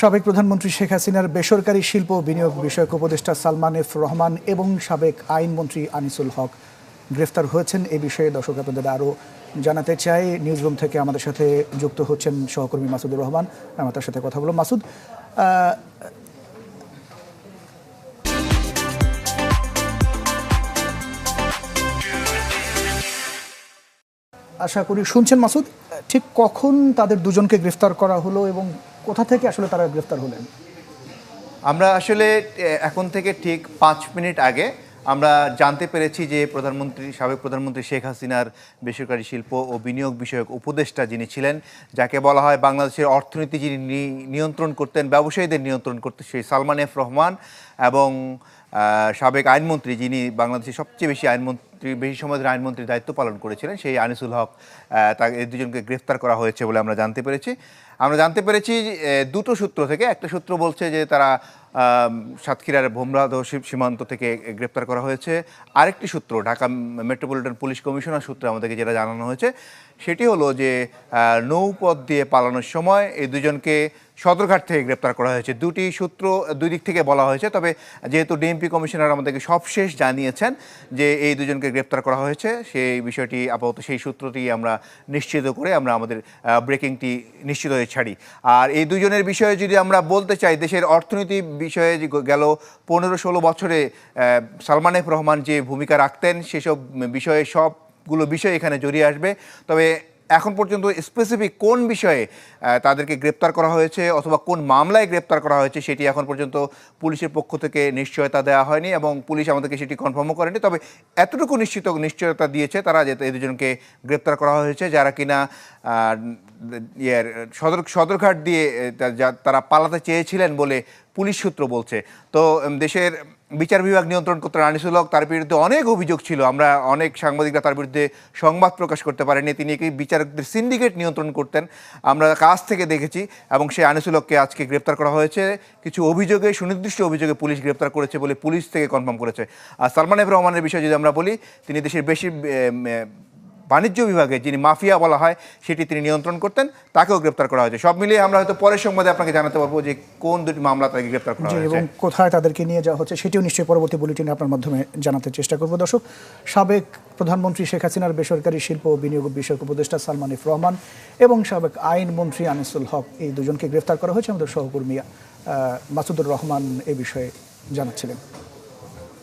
সাবেক প্রধানমন্ত্রী শেখ হাসিনার বেসরকারি শিল্প বিনিয়োগ বিষয়ক উপদেষ্টা সালমান এফ রহমান এবং সাবেক আইনমন্ত্রী আনিসুল হক গ্রেফতার হয়েছেন এ বিষয়ে দর্শক আপনাদের আরও জানাতে চাই। নিউজরুম থেকে আমাদের সাথে যুক্ত হচ্ছেন সহকর্মী মাসুদুর রহমান। আমরা তার সাথে কথা বলব। মাসুদ আশা করি শুনছেন মাসুদ। ঠিক কখন তাদের দুজনকে গ্রেফতার করা হলো এবং কোথা থেকে আসলে তারা গ্রেফতার হলেন? আমরা আসলে এখন থেকে ঠিক পাঁচ মিনিট আগে আমরা জানতে পেরেছি যে প্রধানমন্ত্রী, সাবেক প্রধানমন্ত্রী শেখ হাসিনার বেসরকারি শিল্প ও বিনিয়োগ বিষয়ক উপদেষ্টা যিনি ছিলেন, যাকে বলা হয় বাংলাদেশের অর্থনীতি যিনি নিয়ন্ত্রণ করতেন, ব্যবসায়ীদের নিয়ন্ত্রণ করতেন সেই সালমান এফ রহমান এবং সাবেক আইনমন্ত্রী যিনি বাংলাদেশের সবচেয়ে বেশি আইনমন্ত্রী, বেশি সময় ধরে আইনমন্ত্রীর দায়িত্ব পালন করেছিলেন, সেই আনিসুল হক তাকে এই দুজনকে গ্রেফতার করা হয়েছে বলে আমরা জানতে পেরেছি। আমরা জানতে পেরেছি দুটো সূত্র থেকে, একটা সূত্র বলছে যে তারা সাতক্ষীরার ভোমরাদ সীমান্ত থেকে গ্রেপ্তার করা হয়েছে। আরেকটি সূত্র, ঢাকা মেট্রোপলিটন পুলিশ কমিশনার সূত্রে আমাদেরকে যেটা জানানো হয়েছে, সেটি হলো যে নৌপথ দিয়ে পালানোর সময় এই দুজনকে সদরঘাট থেকে গ্রেপ্তার করা হয়েছে। দুটি সূত্র দুই দিক থেকে বলা হয়েছে, তবে যেহেতু ডিএমপি কমিশনার আমাদেরকে সবশেষ জানিয়েছেন যে এই দুজনকে গ্রেপ্তার করা হয়েছে, সেই বিষয়টি আপাতত সেই সূত্রটি আমরা নিশ্চিত করে আমরা আমাদের ব্রেকিংটি নিশ্চিত হয়ে ছাড়ি। আর এই দুজনের বিষয়ে যদি আমরা বলতে চাই, দেশের অর্থনীতি বিষয়ে গেল পনেরো ষোলো বছরে সালমান রহমান যে ভূমিকা রাখতেন, সেসব বিষয়ে সবগুলো বিষয় এখানে জড়িয়ে আসবে। তবে এখন পর্যন্ত স্পেসিফিক কোন বিষয়ে তাদেরকে গ্রেপ্তার করা হয়েছে অথবা কোন মামলায় গ্রেপ্তার করা হয়েছে সেটি এখন পর্যন্ত পুলিশের পক্ষ থেকে নিশ্চয়তা দেওয়া হয়নি এবং পুলিশ আমাদেরকে সেটি কনফার্মও করেনি। তবে এতটুকু নিশ্চিত নিশ্চয়তা দিয়েছে তারা যে এই দুজনকে গ্রেপ্তার করা হয়েছে, যারা কিনা ইয়ের সদর, সদরঘাট দিয়ে তারা পালাতে চেয়েছিলেন বলে পুলিশ সূত্র বলছে। তো দেশের বিচার বিভাগ নিয়ন্ত্রণ করতে আনিসুল হক তার বিরুদ্ধে অনেক অভিযোগ ছিল। আমরা অনেক সাংবাদিকরা তার বিরুদ্ধে সংবাদ প্রকাশ করতে পারেনি তিনি কি বিচারকদের সিন্ডিকেট নিয়ন্ত্রণ করতেন। আমরা কাছ থেকে দেখেছি এবং সেই আনিসুল হককে আজকে গ্রেপ্তার করা হয়েছে। কিছু অভিযোগে, সুনির্দিষ্ট অভিযোগে পুলিশ গ্রেপ্তার করেছে বলে পুলিশ থেকে কনফার্ম করেছে। আর সালমান রহমানের বিষয়ে যদি আমরা বলি, তিনি দেশের বেশি বাণিজ্য বিভাগে যিনি মাফিয়া বলা হয় সেটি তিনি নিয়ন্ত্রণ করতেন তাকেও গ্রেপ্তার করা হয়েছে। সব মিলিয়ে আমরা হয়তো পরের সংবাদে আপনাকে জানাতে পারব যে কোন দুটি মামলা তাকে গ্রেপ্তার করা হয়েছে। এবং কোথায় তাদেরকে নিয়ে যাওয়া হচ্ছে সেটিও নিশ্চয়ই পরবর্তী বুলেটিনে আপনার মাধ্যমে জানাতে চেষ্টা করব। দর্শক সাবেক প্রধানমন্ত্রী শেখ হাসিনার বেসরকারি শিল্প ও বিনিয়োগ বিষয়ক উপদেষ্টা সালমান ইফ রহমান এবং সাবেক আইনমন্ত্রী আনিসুল হক এই দুজনকে গ্রেফতার করা হয়েছে। আমাদের সহকর্মী মাসুদুর রহমান এ বিষয়ে জানাচ্ছিলেন।